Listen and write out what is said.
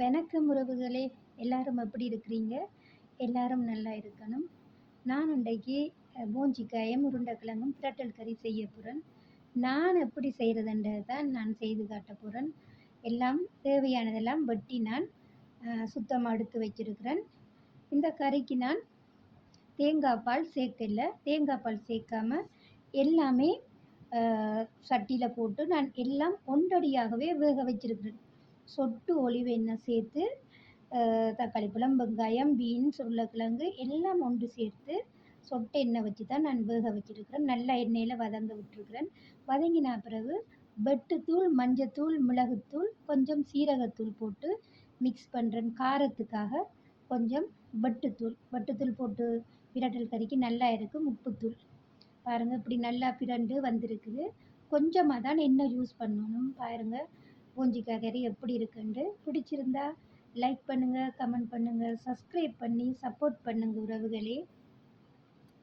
வணக்கம் உறவுகளே எல்லாரும் எப்படி இருக்கிறீங்க? எல்லாரும் நல்லா இருக்கணும். நான் இன்றைக்கு பூஞ்சிக்காயும் உருண்டைக்கிழங்கும் பிரட்டல் கறி செய்ய போகிறேன் நான் எப்படி செய்கிறதுன்றது தான் நான் செய்து காட்ட போகிறேன் எல்லாம் தேவையானதெல்லாம் வெட்டி நான் சுத்தமாக எடுத்து வச்சிருக்கிறேன். இந்த கறிக்கு நான் தேங்காய் பால் சேர்க்கல. தேங்காய் பால் சேர்க்காம எல்லாமே சட்டியில் போட்டு நான் எல்லாம் ஒன்றடியாகவே வேக வச்சிருக்கிறேன். சொட்டு ஒளிவு எண்ணெய் சேர்த்து தக்காளி பழம் வெங்காயம் பீன்ஸ் உருளைக்கிழங்கு எல்லாம் ஒன்று சேர்த்து சொட்டு எண்ணெய் வச்சு தான் நான் வேக வச்சிருக்கிறேன். நல்லா எண்ணெயில் வதங்க விட்டுருக்கிறேன். வதங்கின பிறகு வெட்டுத்தூள் மஞ்சத்தூள் மிளகுத்தூள் கொஞ்சம் சீரகத்தூள் போட்டு மிக்ஸ் பண்ணுறேன் காரத்துக்காக கொஞ்சம் வெட்டுத்தூள். வெட்டுத்தூள் போட்டு பிரட்டல் கறிக்கு நல்லா இருக்கும் உப்புத்தூள். பாருங்கள் இப்படி நல்லா பிரண்டு வந்திருக்குது. கொஞ்சமாக தான் எண்ணெய் யூஸ் பண்ணணும். பாருங்கள் பூஞ்சிக்காய் கறி எப்படி இருக்குன்ட்டு பிடிச்சிருந்தா லைக் பண்ணுங்கள் கமெண்ட் பண்ணுங்கள் சப்ஸ்கிரைப் பண்ணி சப்போர்ட் பண்ணுங்கள் உறவுகளே.